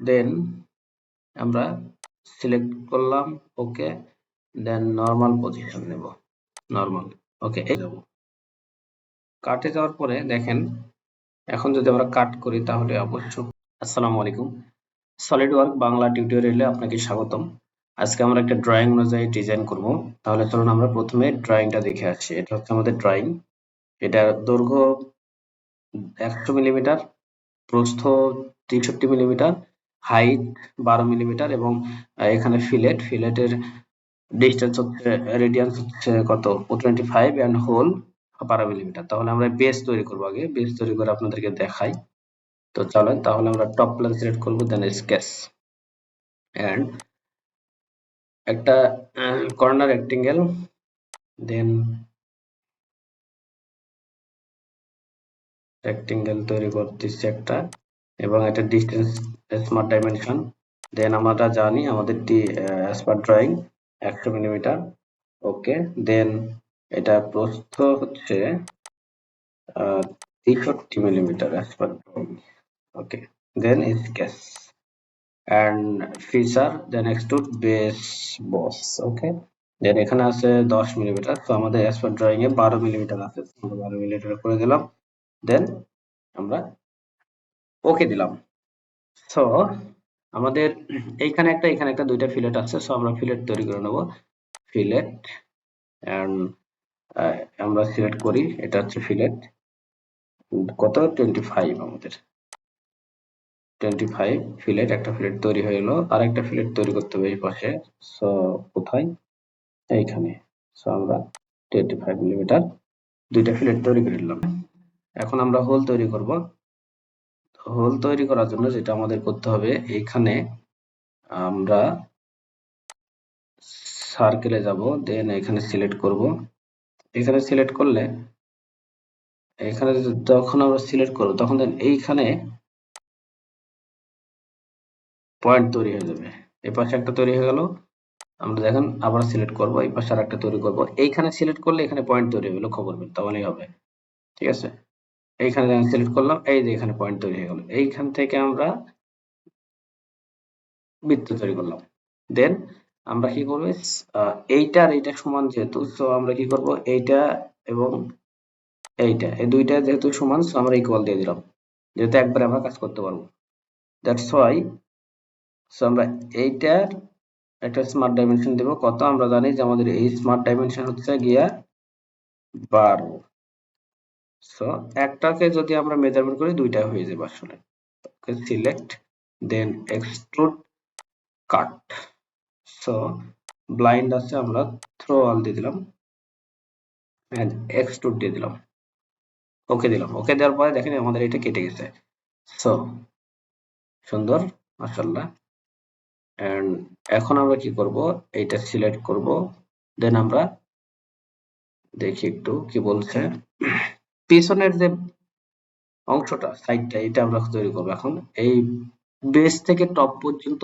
দেন আমরা সিলেক্ট করলাম okay then normal position নেব নর্মাল ওকে এই যাব। কাটে যাওয়ার পরে দেখেন, এখন যদি আমরা কাট করি তাহলে অবশ্য, আসসালামু আলাইকুম। সলিড ওয়ার্ক বাংলা টিউটোরিয়ালে আপনাকে স্বাগতম। আজকে আমরা একটা ড্রয়িং অনুযায়ী ডিজাইন করব। তাহলে চলুন আমরা প্রথমে ড্রয়িংটা দেখে আসছি এটা হচ্ছে আমাদের ড্রয়িং এটা দৈর্ঘ্য একশো মিলিমিটার প্রস্থ তেষট্টি মিলিমিটার হাইট বারো মিলিমিটার এবং এখানে ফিলেট ফিলেটের ডিস্টেন্স হচ্ছে রেডিয়ান্স হচ্ছে কত? টোয়েন্টি ফাইভ অ্যান্ড হোল বারো মিলিমিটার তাহলে আমরা বেস তৈরি করব আগে। বেস তৈরি করে আপনাদেরকে দেখাই। তো চলেন, তাহলে আমরা টপ প্ল্যান সিলেক্ট করব দেন স্কেচ অ্যান্ড একটা কর্নার রেক্টেঙ্গেল দেন রেক্টেঙ্গেল তৈরি করতেছি একটা। এবং এটা ডিস্টেন্স স্মার্ট ডাইমেনশন দেন আমরা জানি আমাদের টি স্মার্ট ড্রয়িং একশো মিলিমিটার ওকে দেন এটা প্রস্থ হচ্ছে তেষট্টি millimetre smart drawing okay then sketch and feature then extrude base boss okay then এখানে আছে দশ মিলিমিটার তো আমাদের স্মার্ট ড্রয়িং এ বারো মিলিমিটার আছে। বারো মিলিমিটার করে দিলাম। দেন আমরা ওকে দিলাম। সো আমাদের এইখানে একটা, এখানে একটা, দুইটা ফিলেট আছে। সো আমরা ফিলেট তৈরি করে নেব। ফিলেট অ্যান্ড আমরা সিলেক্ট করি। এটা হচ্ছে ফিলেট কত? টোয়েন্টি ফাইভ আমাদের। টোয়েন্টি ফাইভ ফিলেট একটা ফিলেট তৈরি হয়ে গেলো আর একটা ফিলেট তৈরি করতে হবে এই পাশে। সো কোথায়? এইখানে। সো আমরা টোয়েন্টি ফাইভ মিলিমিটার দুইটা ফিলেট তৈরি করে নিলাম। এখন আমরা হোল তৈরি করব। হোল তৈরি করার জন্য যেটা আমাদের করতে হবে, এখানে আমরা সার্কেলে যাব দেন এখানে সিলেক্ট করব। এখানে সিলেক্ট করলে, এখানে যখন আমরা সিলেক্ট করব, তখন দেন এইখানে পয়েন্ট তৈরি হয়ে যাবে। এই পাশে একটা তৈরি হয়ে গেল। আমরা দেখেন আবার সিলেক্ট করব, এই পাশে আরেকটা তৈরি করব। এইখানে সিলেক্ট করলে এখানে পয়েন্ট তৈরি হবে, লক্ষ্য করবেন, তাহলেই হবে। ঠিক আছে? এইখানে সিলেক্ট করলাম, এই যে এখানে পয়েন্ট তৈরি হয়ে গেল। এইখান থেকে আমরা বৃত্ত তৈরি করলাম। দেন আমরা কি করব? এইটা আর এইটা সমান যেহেতু সো আমরা কি করব? এইটা এবং এইটা, এই দুইটা যেহেতু সমান সো আমরা ইকুয়াল দিয়ে দিলাম। যেহেতু একবারে আমরা কাজ করতে পারব। দ্যাটস ওয়াই সো আমরা এইটার একটা স্মার্ট ডাইমেনশন দেব। কত? আমরা জানি যে আমাদের এই স্মার্ট ডাইমেনশন হচ্ছে গিয়া বারো। সো একটাকে যদি আমরা মেজারমেন্ট করি, দুইটা হয়ে যাবে আসলে। Okay select then extrude cut so blind আছে, আমরা থ্রো অল দিয়ে দিলাম। এন্ড এক্সট্রুড দিয়ে দিলাম। ওকে দিলাম। ওকে দেওয়ার পরে দেখেন আমাদের এটা কেটে গেছে। সো সুন্দর, মাশাআল্লাহ। এন্ড এখন আমরা কি করব? এটা সিলেক্ট করব। দেন আমরা দেখি একটু কি বলছে। পিছনের যে অংশটা সাইডটা এটা আমরা তৈরি করব এখন। এই বেস থেকে টপ পর্যন্ত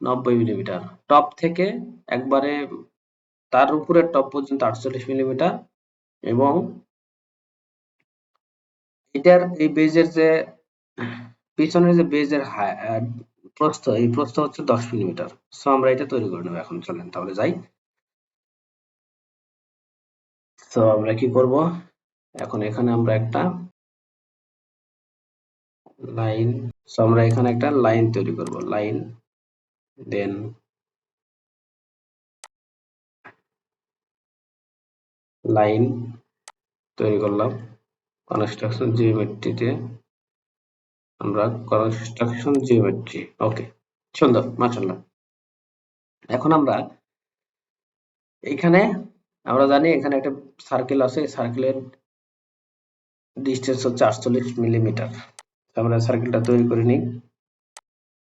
নব্বই মিলিমিটার টপ থেকে একবারে তার উপরে টপ পর্যন্ত আটচল্লিশ মিলিমিটার এবং এটার এই বেজের যে পিছনের যে বেজের প্রস্থ, এই প্রস্থ হচ্ছে দশ মিলিমিটার সো আমরা এটা তৈরি করে নেব এখন, চলেন তাহলে যাই। তো আমরা কি করব? এখন এখানে আমরা একটা লাইন সো আমরা এখানে একটা লাইন তৈরি করব, লাইন দেন লাইন তৈরি করলাম। কনস্ট্রাকশন জিওমেট্রিতে আমরা কনস্ট্রাকশন জিওমেট্রি ওকে সুন্দর, মাশাআল্লাহ। এখন আমরা এখানে, আমরা জানি এখানে একটা সার্কেল আছে সার্কেলের ডিস্টেন্স হচ্ছে আটচল্লিশ মিলিমিটার আমরা সার্কেলটা তৈরি করে নিই।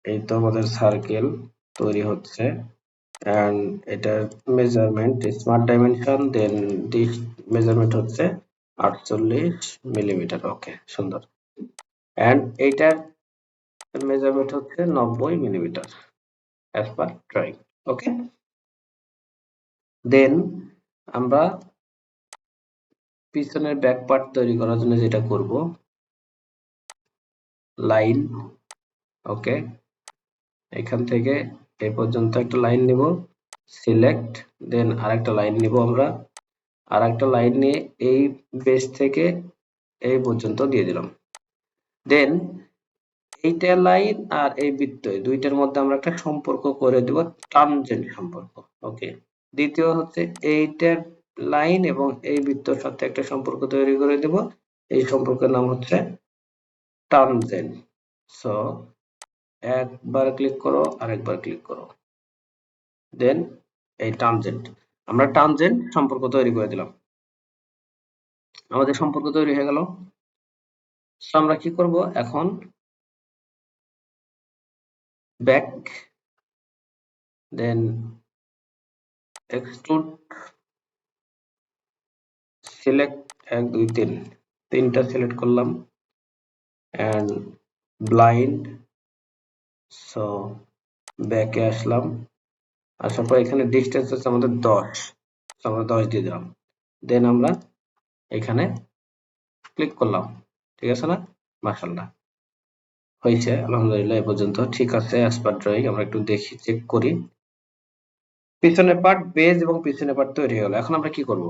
এই তো আমাদের সার্কেল তৈরি হচ্ছে। অ্যান্ড এটার measurement smart dimension then measurement হচ্ছে আটচল্লিশ মিলিমিটার ওকে সুন্দর। অ্যান্ড এইটার মেজারমেন্ট হচ্ছে নব্বই millimetre as per drawing okay then আমরা পিছনের ব্যাক পার্ট তৈরি করার জন্য যেটা করব লাইন ওকে এখান থেকে এ পর্যন্ত একটা লাইন নিব সিলেক্ট দেন আরেকটা লাইন নিব আমরা আর একটা লাইন নিয়ে এই বেস থেকে এই পর্যন্ত দিয়ে দিলাম। দেন এইটা লাইন আর এই বৃত্ত দুইটার মধ্যে আমরা একটা সম্পর্ক করে দেব টানজেন্ট সম্পর্ক ওকে দ্বিতীয় হচ্ছে এইটার লাইন এবং এই বৃত্তর সাথে একটা সম্পর্ক তৈরি করে দেব। এই সম্পর্কের নাম হচ্ছে টানজেন্ট। সো একবার ক্লিক করো, আরেকবার ক্লিক করো। দেন এই টানজেন্ট। আমরা টানজেন্ট সম্পর্ক তৈরি করে দিলাম। আমাদের সম্পর্ক তৈরি হয়ে গেল। সো আমরা কি করব এখন? ব্যাক দেন এক্সট্রুড সিলেক্ট এক, দুই, তিন। তিনটা সিলেক্ট করলাম। অ্যান্ড ব্লাইন্ড সো ব্যাকে আসলাম। আসার পর এখানে ডিস্টেন্স হচ্ছে আমাদের দশ। আমরা দশ দিয়ে দিলাম। দেন আমরা এখানে ক্লিক করলাম। ঠিক আছে না? মাসাল্লাহ হয়েছে। আলহামদুলিল্লাহ, এ পর্যন্ত। ঠিক আছে অ্যাজ পার ড্রয়িং আমরা একটু দেখি চেক করি। পিছনের পার্ট বেজ এবং পিছনের পার্ট তৈরি হয়ে গেল। এখন আমরা কি করব?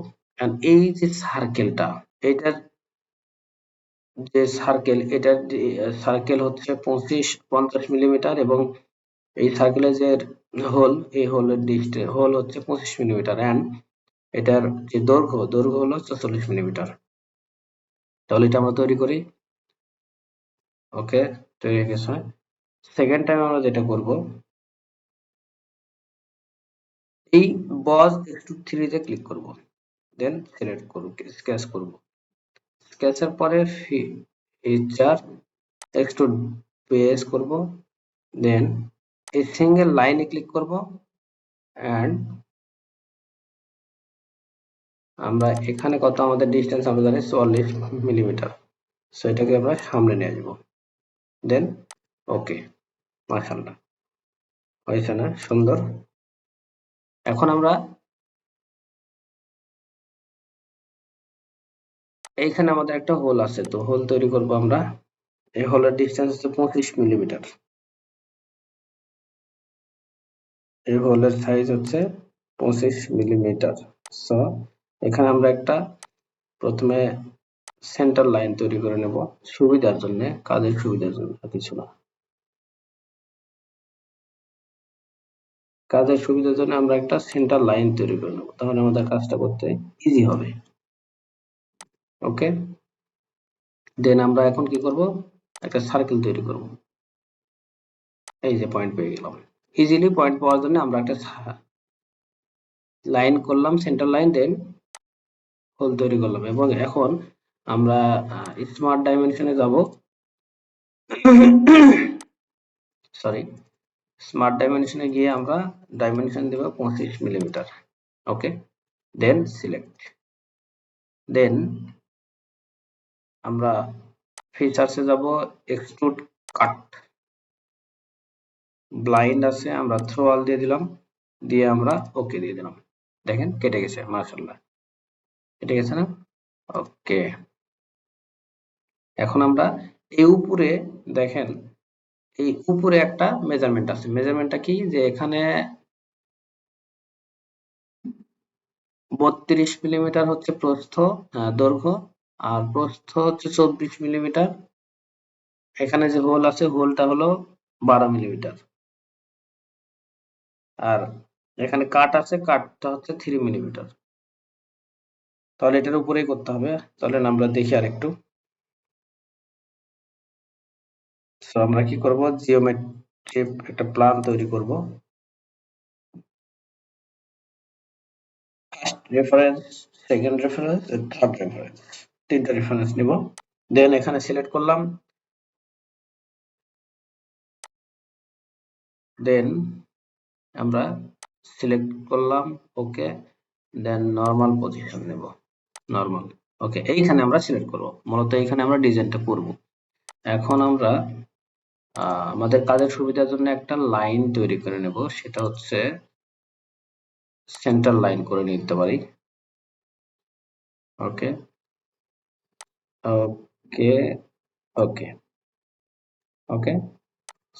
এই যে সার্কেলটা এইটার যে সার্কেল এটার সার্কেল হচ্ছে পঁচিশ, পঞ্চাশ মিলিমিটার এবং এই সার্কেলের যে হোল এই হোলের ডিস্টে হোল হচ্ছে পঁচিশ মিলিমিটার অ্যান্ড এটার যে দৈর্ঘ্য দৈর্ঘ্য হলো চল্লিশ মিলিমিটার তাহলে এটা আমরা তৈরি করি। ওকে তৈরি হয়ে গেছে। সেকেন্ড টাইম আমরা যেটা করব, এই বস একটু থ্রিতে ক্লিক করব। দেন সিলেক্ট করব স্কেচ করব স্কেচের পরে ফিচার এক্সট্রুড পেস করব দেন এই সিঙ্গেল লাইনে ক্লিক করব অ্যান্ড আমরা এখানে কত আমাদের ডিস্টেন্স আমরা জানি চুয়াল্লিশ মিলিমিটার সো এটাকে আমরা সামনে নিয়ে আসব। দেন ওকে মাশাল্লাহ হয়েছে না? সুন্দর। এখন আমরা এইখানে আমাদের একটা হোল আছে, তো হোল তৈরি করব আমরা। এই হোলের ডিস্টেন্স হচ্ছে পঁচিশ মিলিমিটার এই হোলের সাইজ হচ্ছে পঁচিশ মিলিমিটার সো এখানে আমরা একটা প্রথমে সেন্টার লাইন তৈরি করে নেব সুবিধার জন্য, কাজের সুবিধার জন্য কিছু না। কাজের সুবিধার জন্য আমরা একটা সেন্টার লাইন তৈরি করে নেব, তাহলে আমাদের কাজটা করতে ইজি হবে। ওকে দেন আমরা এখন কি করব? একটা সার্কেল তৈরি করব। এই যে পয়েন্ট পেয়ে গেলাম। ইজিলি পয়েন্ট পাওয়ার জন্য আমরা একটা লাইন করলাম সেন্টার লাইন দেন হোল তৈরি করলাম। এবং এখন আমরা স্মার্ট ডাইমেনশনে যাব। সরি স্মার্ট ডাইমেনশনে গিয়ে আমরা ডাইমেনশন দেব পঁচিশ মিলিমিটার ওকে দেন সিলেক্ট দেন আমরা ফিচার্সে যাব এক্সট্রুড কাট ব্লাইন্ড আছে, আমরা থ্রো অল দিয়ে দিলাম, দিয়ে আমরা ওকে দিয়ে দিলাম। দেখেন, কেটে গেছে মার্শাল্লাহ কেটে গেছে না? ওকে এখন আমরা এই উপরে, দেখেন, এই উপরে একটা মেজারমেন্ট আছে। মেজারমেন্টটা কি? যে এখানে বত্রিশ মিলিমিটার হচ্ছে প্রস্থ দৈর্ঘ্য। আর প্রস্থ হচ্ছে চব্বিশ মিলিমিটার। এখানে যে হোল আছে হোলটা হলো বারো মিলিমিটার। আর এখানে কাট আছে কাটটা হচ্ছে থ্রি মিলিমিটার। তাহলে এটার উপরেই করতে হবে। তাহলে আমরা দেখি আর একটু আমরা কি করব? জিওমেট্রি একটা প্ল্যান তৈরি করব। First reference second reference third reference তিনটা রেফারেন্স নিব। দেন এখানে সিলেক্ট করলাম। দেন আমরা সিলেক্ট করলাম ওকে দেন নর্মাল পজিশন নেব। নর্মাল ওকে এইখানে আমরা সিলেক্ট করব। মূলত এইখানে আমরা ডিজাইনটা করব। এখন আমরা আমাদের কাজের সুবিধার জন্য একটা লাইন তৈরি করে নেব। সেটা হচ্ছে সেন্টার লাইন করে নিতে পারি। ওকে ওকে ওকে ওকে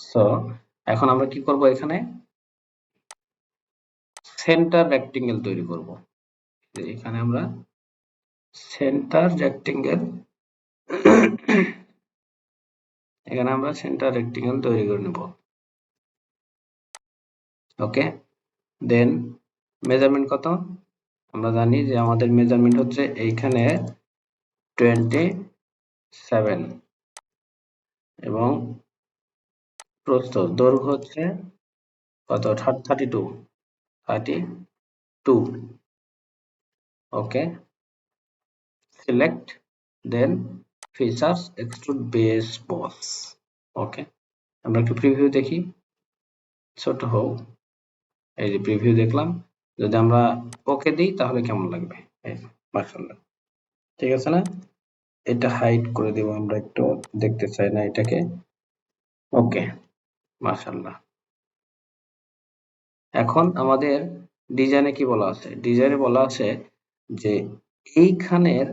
সো এখন আমরা কি করব এখানে? সেন্টার রেক্টেঙ্গেল তৈরি করব। এখানে আমরা সেন্টার রেক্টেঙ্গেল এখানে আমরা সেন্টার রেক্টেঙ্গেল তৈরি করে নেব। ওকে দেন মেজারমেন্ট কত? আমরা জানি যে আমাদের মেজারমেন্ট হচ্ছে এইখানে টোয়েন্টি সেভেন এবং প্রস্থ দৈর্ঘ্য হচ্ছে কত? Thirty two thirty two okay select then features extrude base boss okay আমরা একটু প্রিভিউ দেখি। ছোট হোক। এই যে প্রিভিউ দেখলাম। যদি আমরা ওকে দিই, তাহলে কেমন লাগবে? মার্শাল্লাহ ঠিক আছে না? এটা হাইড করে দেব, আমরা একটু দেখতে চাই না এটাকে। ওকে মার্শাল্লাহ এখন আমাদের ডিজাইনে কি বলা আছে? ডিজাইনে বলা আছে যে এইখানের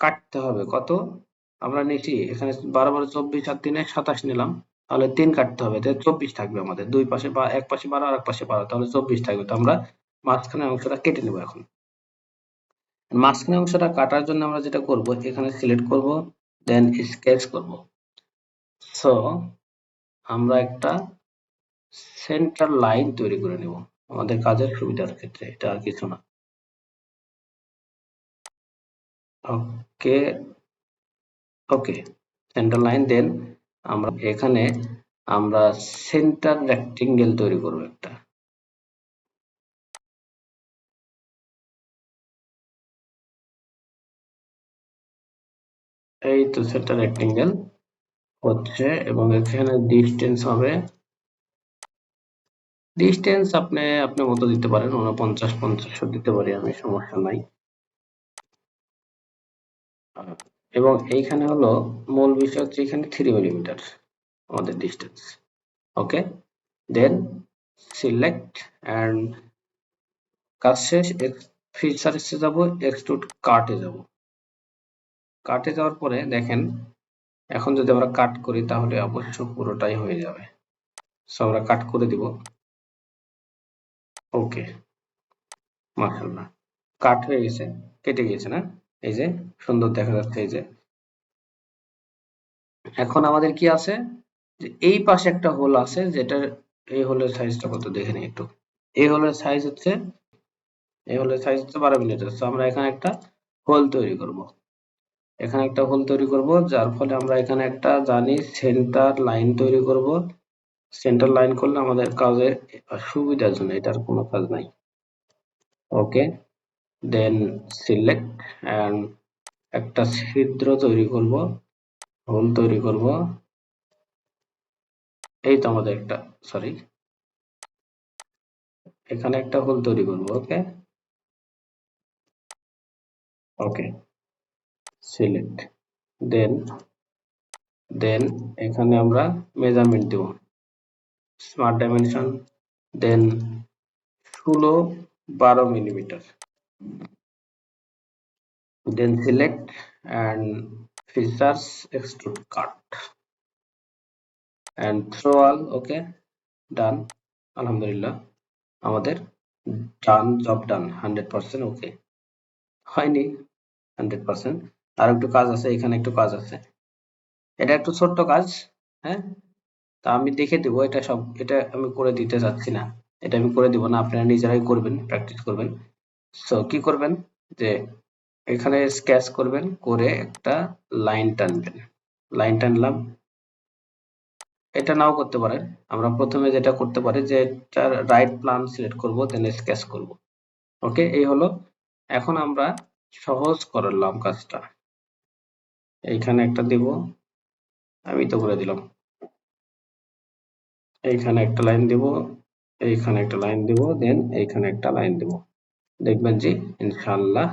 কাটতে হবে। কত? আমরা নিচ্ছি এখানে বারো বারো চব্বিশ আর তিনে সাতাশ নিলাম। তাহলে তিন কাটতে হবে, তাহলে চব্বিশ থাকবে আমাদের। দুই পাশে বা, এক পাশে বারো আর এক পাশে বারো, তাহলে চব্বিশ থাকবে। তো আমরা মাঝখানে অংশটা কেটে নেব এখন। মাঝখানে অংশটা কাটার জন্য আমরা যেটা করব, এখানে সিলেক্ট করব দেন স্কেচ করব। সো আমরা একটা সেন্টার লাইন তৈরি করে নেব, আমাদের কাজের সুবিধার ক্ষেত্রে, এটা আর কিছু না। ওকে ওকে সেন্টার লাইন দেন আমরা এখানে, আমরা সেন্টার রেক্টেঙ্গেল তৈরি করব একটা। এই তো সেন্টার রেক্টেঙ্গেল হচ্ছে এবং এখানে ডিস্টেন্স হবে। ডিস্টেন্স আপনি আপনি মতো দিতে পারেন উনপঞ্চাশ পঞ্চাশও দিতে পারি আমি, সমস্যা নাই। এবং এইখানে হলো মূল বিষয় হচ্ছে এখানে থ্রি মিলিমিটার আমাদের distance okay then select and কাজ শেষ ফিচার্সে যাব এক্সট্রুড কাটে যাব। কাটে যাওয়ার পরে দেখেন, এখন যদি আমরা কাট করি তাহলে অবশ্য পুরোটাই হয়ে যাবে। সো আমরা কাট করে দিব। ওকে মাশাআল্লাহ। কাট হয়ে গেছে, কেটে গিয়েছে না? এই যে, সুন্দর দেখা যাচ্ছে এই যে। এখন আমাদের কি আছে? যে এই পাশে একটা হোল আছে, যেটার এই হোলের সাইজটা কত দেখে নিই একটু। এই হোলের সাইজ হচ্ছে, এই হোলের সাইজ হচ্ছে বারো মিলিমিটার। তো আমরা এখানে একটা হোল তৈরি করব। এখানে একটা হোল তৈরি করব, যার ফলে আমরা এখানে একটা জানি সেন্টার লাইন তৈরি করব। সেন্টার লাইন করলে আমাদের কাজের সুবিধার জন্য এটার কোনো কাজ নাই। ওকে দেন সিলেক্ট অ্যান্ড একটা ছিদ্র তৈরি করব হোল তৈরি করব। এই তো আমাদের একটা সরি এখানে একটা হোল তৈরি করব ওকে ওকে সিলেক্ট দেন দেন এখানে আমরা মেজারমেন্ট দেব। স্মার্ট ডাইমেনশন দেন ষোলো বারো millimetre then select and features extrude cut and through all okay done আলহামদুলিল্লাহ আমাদের done job done hundred percent okay হয়নি হান্ড্রেড পার্সেন্ট আর একটু কাজ আছে, এখানে একটু কাজ আছে। এটা একটু ছোট্ট কাজ হ্যাঁ? তা আমি দেখে দেব, এটা সব, এটা আমি করে দিতে চাচ্ছি না। এটা আমি করে দিব না, আপনারা নিজেরাই করবেন প্র্যাকটিস করবেন। সো কি করবেন? যে এখানে স্কেচ করবেন, করে একটা লাইন টানবেন। লাইন টানলাম। এটা নাও করতে পারেন। আমরা প্রথমে যেটা করতে পারি যে এটার রাইট প্ল্যান সিলেক্ট করব দেন স্কেচ করব। ওকে এই হলো। এখন আমরা সহজ করলাম কাজটা। এইখানে একটা দেব, আমি তো করে দিলাম। এইখানে একটা লাইন দেব, এইখানে একটা লাইন দেব, দেন এইখানে একটা লাইন দেব। দেখবেন যে ইনশাআল্লাহ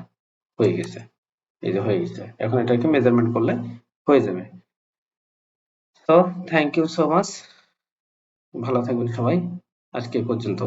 হয়ে গেছে। এই যে হয়ে গেছে। এখন এটাকে মেজারমেন্ট করলে হয়ে যাবে। তো থ্যাংক ইউ সো মাচ ভালো থাকবেন সবাই। আজকে পর্যন্ত।